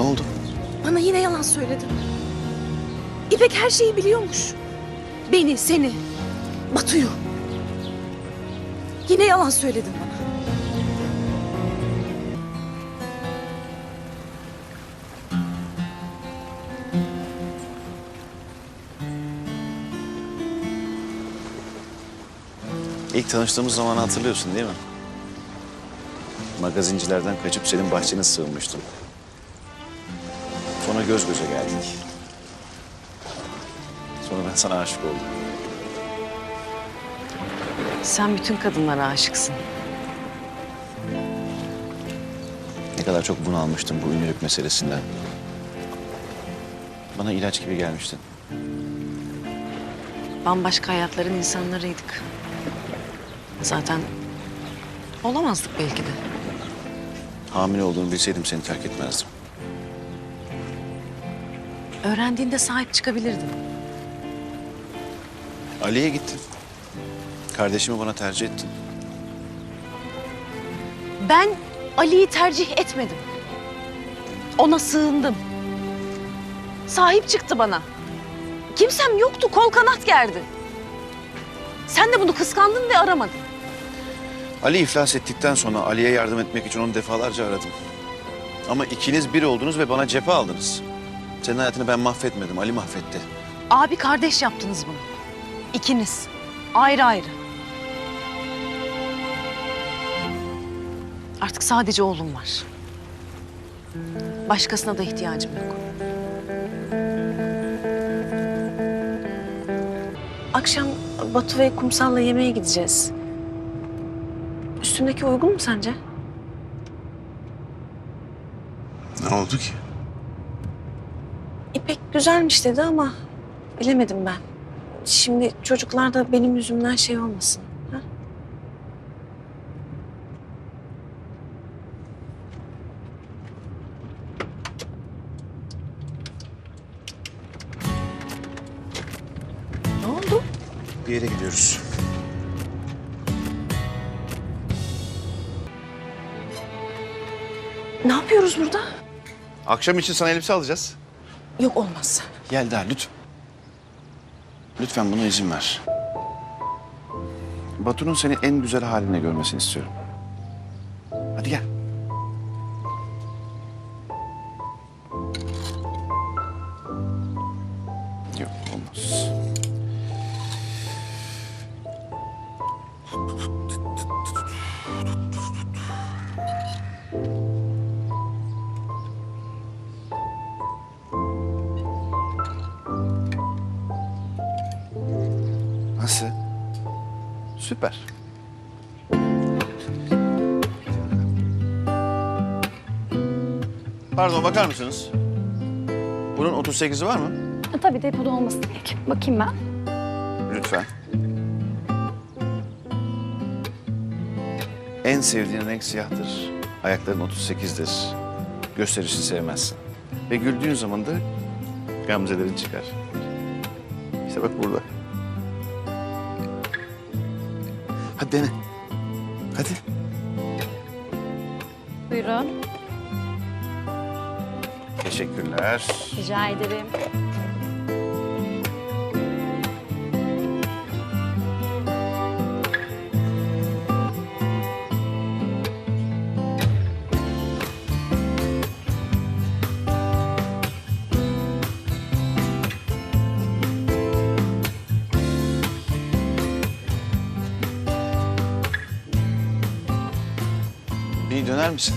Ne oldu? Bana yine yalan söyledin. İpek her şeyi biliyormuş. Beni, seni, Batu'yu. Yine yalan söyledin bana. İlk tanıştığımız zamanı hatırlıyorsun değil mi? Magazincilerden kaçıp senin bahçene sığınmıştım. Sonra göz göze geldik. Sonra ben sana aşık oldum. Sen bütün kadınlara aşıksın. Ne kadar çok bunalmıştım bu ünlülük meselesinden. Bana ilaç gibi gelmiştin. Bambaşka hayatların insanlarıydık. Zaten olamazdık belki de. Hamile olduğunu bilseydim seni terk etmezdim. Öğrendiğinde sahip çıkabilirdin. Ali'ye gittin. Kardeşimi bana tercih ettin. Ben Ali'yi tercih etmedim. Ona sığındım. Sahip çıktı bana. Kimsem yoktu, kol kanat gerdi. Sen de bunu kıskandın ve aramadın. Ali iflas ettikten sonra Ali'ye yardım etmek için onu defalarca aradım. Ama ikiniz bir oldunuz ve bana cephe aldınız. Senin hayatını ben mahvetmedim, Ali mahvetti. Abi kardeş yaptınız bunu. İkiniz. Ayrı ayrı. Artık sadece oğlum var. Başkasına da ihtiyacım yok. Akşam Batu ve Kumsal'la yemeğe gideceğiz. Üstümdeki uygun mu sence? Ne oldu ki? İpek güzelmiş dedi ama bilemedim ben. Şimdi çocuklar da benim yüzümden şey olmasın. Ha? Ne oldu? Bir yere gidiyoruz. Ne yapıyoruz burada? Akşam için sana elbise alacağız. Yok olmaz. Yelda lütfen. Lütfen buna izin ver. Batu'nun seni en güzel haline görmesini istiyorum. Hadi gel. Süper. Pardon bakar mısınız? Bunun 38'i var mı? Ha, Tabii depoda olması gerek. Bakayım ben. Lütfen. En sevdiğin renk siyahtır. Ayakların 38'dir. Gösterişi sevmezsin. Ve güldüğün zaman da gamzelerin çıkar. İşte bak burada. Hadi dene. Hadi. Buyurun. Teşekkürler. Rica ederim. Döner misin?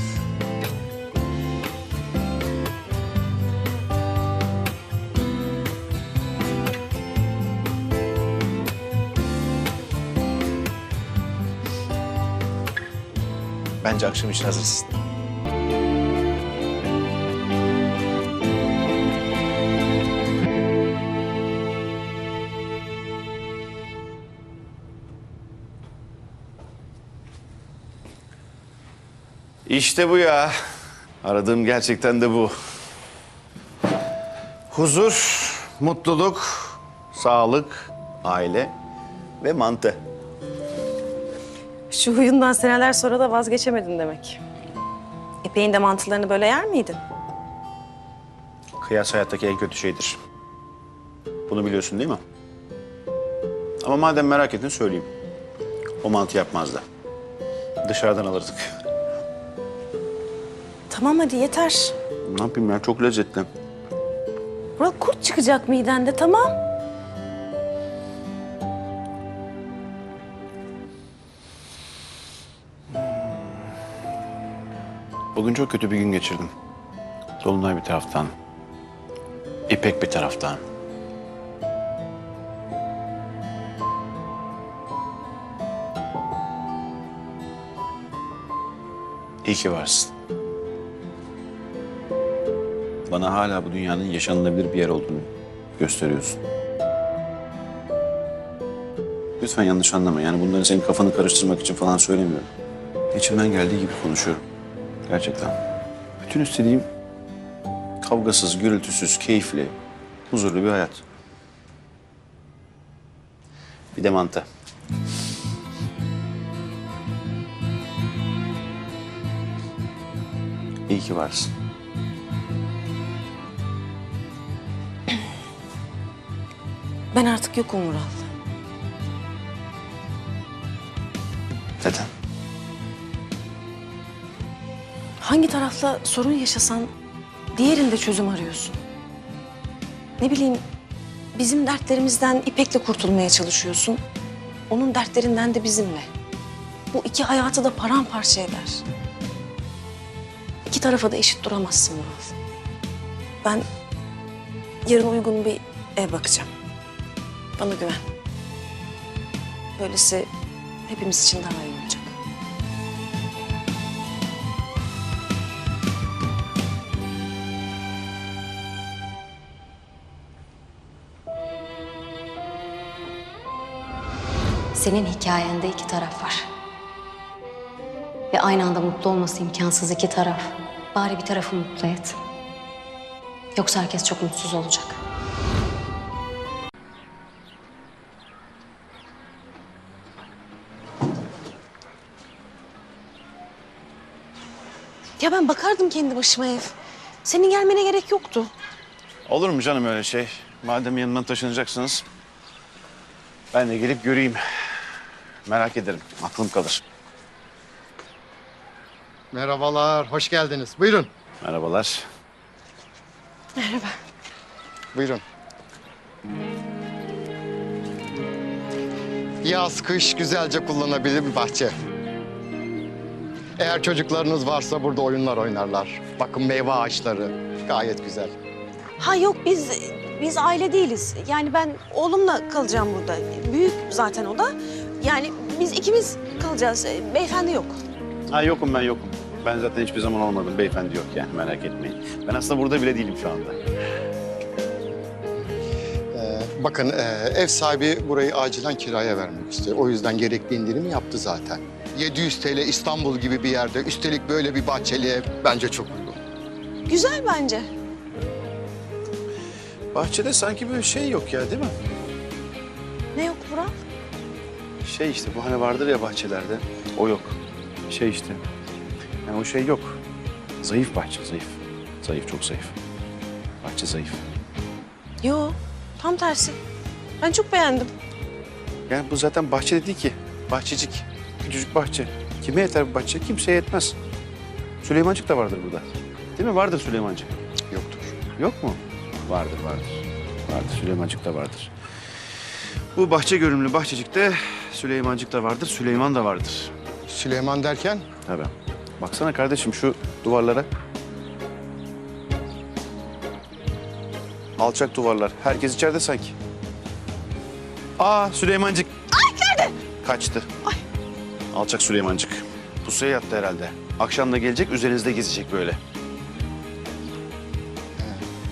Bence akşam için hazırsın. İşte bu ya. Aradığım gerçekten de bu. Huzur, mutluluk, sağlık, aile ve mantı. Şu huyundan seneler sonra da vazgeçemedin demek. İpek'in de mantılarını böyle yer miydin? Kıyas hayattaki en kötü şeydir. Bunu biliyorsun değil mi? Ama madem merak ettin söyleyeyim. O mantı yapmazdı. Dışarıdan alırdık. Tamam hadi yeter. Ne yapayım ya çok lezzetli. Burak kurt çıkacak midende tamam. Bugün çok kötü bir gün geçirdim. Dolunay bir taraftan. İpek bir taraftan. İyi ki varsın. Bana hala bu dünyanın yaşanılabilir bir yer olduğunu gösteriyorsun. Lütfen yanlış anlama. Yani bunları senin kafanı karıştırmak için falan söylemiyorum. İçimden geldiği gibi konuşuyorum. Gerçekten. Bütün istediğim kavgasız, gürültüsüz, keyifli, huzurlu bir hayat. Bir de mantı. İyi ki varsın. Ben artık yokum Vural. Neden? Hangi tarafla sorun yaşasan diğerinde çözüm arıyorsun. Ne bileyim bizim dertlerimizden İpek'le kurtulmaya çalışıyorsun. Onun dertlerinden de bizimle. Bu iki hayatı da paramparça eder. İki tarafa da eşit duramazsın Vural. Ben yarın uygun bir ev bakacağım. Bana güven. Böylesi hepimiz için daha iyi olacak. Senin hikayende iki taraf var. Ve aynı anda mutlu olması imkansız iki taraf. Bari bir tarafı mutlu et. Yoksa herkes çok mutsuz olacak. Ya ben bakardım kendi başıma ev. Senin gelmene gerek yoktu. Olur mu canım öyle şey? Madem yanımdan taşınacaksınız. Ben de gelip göreyim. Merak ederim. Aklım kalır. Merhabalar, hoş geldiniz. Buyurun. Merhabalar. Buyurun. Yaz, kış güzelce kullanabilir bir bahçe. Eğer çocuklarınız varsa burada oyunlar oynarlar. Bakın meyve ağaçları gayet güzel. Ha yok biz biz aile değiliz. Yani ben oğlumla kalacağım burada. Büyük zaten o da. Yani biz ikimiz kalacağız. E, Beyefendi yok. Ha yokum ben yokum. Ben zaten hiçbir zaman olmadım. Beyefendi yok yani merak etmeyin. Ben aslında burada bile değilim şu anda. Ee, bakın e, ev sahibi burayı acilen kiraya vermek istiyor. O yüzden gerekli indirimi yaptı zaten. 700 TL İstanbul gibi bir yerde üstelik böyle bir bahçeli ev bence çok uygun. Güzel bence. Bahçede sanki böyle şey yok ya değil mi? Ne yok Burak? Şey işte bu hani vardır ya bahçelerde. O yok. Şey işte. Yani o şey yok. Zayıf bahçe zayıf. Zayıf çok zayıf. Bahçe zayıf. Yo tam tersi. Ben çok beğendim. Yani bu zaten bahçe değil ki. Bahçecik. Küçücük bahçe. Kime yeter bu bahçe? Kimseye yetmez. Süleymancık da vardır burada. Değil mi? Vardır Süleymancık. Yoktur. Yok mu? Vardır, vardır. Vardır. Süleymancık da vardır. Bu bahçe görünümlü bahçecikte Süleymancık da vardır, Süleyman da vardır. Süleyman derken Tabii. Baksana kardeşim şu duvarlara. Alçak duvarlar. Herkes içeride sanki. Aa Süleymancık. Ay nerede? Kaçtı. Ay. Alçak Süleymancık. Pusuya yattı herhalde. Akşam da gelecek üzerinizde gezecek böyle.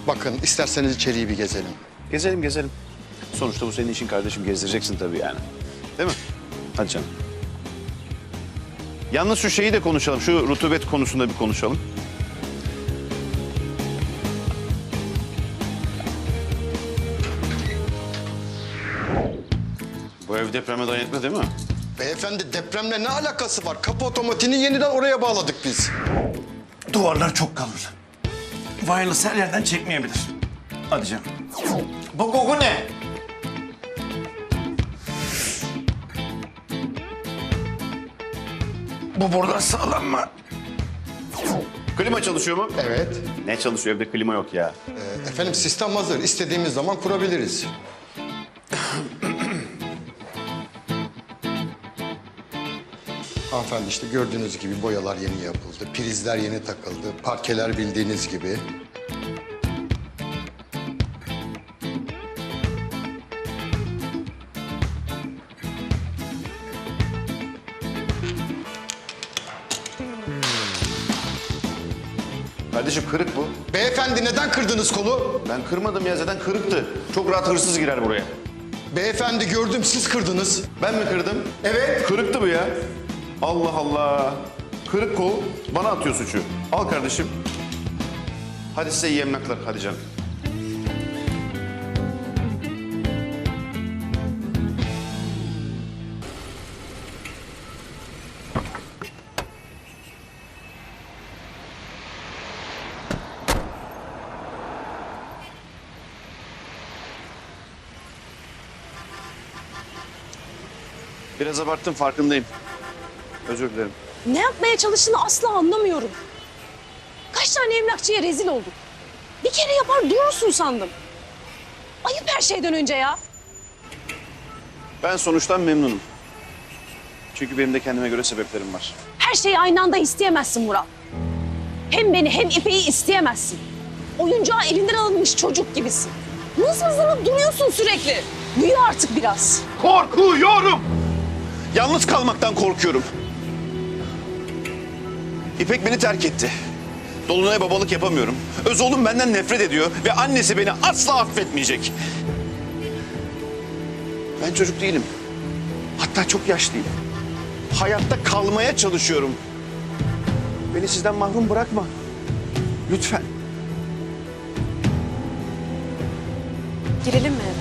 bakın isterseniz içeriği bir gezelim. Gezelim gezelim. Sonuçta bu senin işin kardeşim gezdireceksin tabii yani. Değil mi? Hadi canım. Yalnız şu şeyi de konuşalım. Şu rutubet konusunda bir konuşalım. Bu ev depreme dayanıklı değil mi? Beyefendi depremle ne alakası var? Kapı otomatiğini yeniden oraya bağladık biz. Duvarlar çok kalın. wireless her yerden çekmeyebilir. Hadi canım. Bu koku ne? Bu buradan sağlam mı? Klima çalışıyor mu? Evet. Ne çalışıyor evde klima yok ya. Ee, efendim sistem hazır. İstediğimiz zaman kurabiliriz. Hanımefendi işte gördüğünüz gibi boyalar yeni yapıldı. Prizler yeni takıldı. Parkeler bildiğiniz gibi. Kardeşim kırık bu. Beyefendi neden kırdınız kolu? Ben kırmadım ya zaten kırıktı. Çok rahat hırsız girer buraya. Beyefendi gördüm siz kırdınız. Ben mi kırdım? Evet. Kırıktı bu ya. Allah Allah. Kırık kol bana atıyor suçu. Al kardeşim. Hadi size iyi emlaklar. Hadi canım. Biraz abarttım farkındayım. Özür dilerim. Ne yapmaya çalıştığını asla anlamıyorum. Kaç tane emlakçıya rezil olduk. Bir kere yapar durursun sandım. Ayıp her şeyden önce ya. Ben sonuçtan memnunum. Çünkü benim de kendime göre sebeplerim var. Her şeyi aynı anda isteyemezsin Murat. Hem beni hem İpek'i isteyemezsin. Oyuncağı elinden alınmış çocuk gibisin. Mızmızlanıp duruyorsun sürekli. Büyü artık biraz. Korkuyorum. Yalnız kalmaktan korkuyorum. İpek beni terk etti. Dolunay'a babalık yapamıyorum. Öz oğlum benden nefret ediyor ve annesi beni asla affetmeyecek. Ben çocuk değilim. Hatta çok yaşlıyım. Hayatta kalmaya çalışıyorum. Beni sizden mahrum bırakma. Lütfen. Girelim mi eve?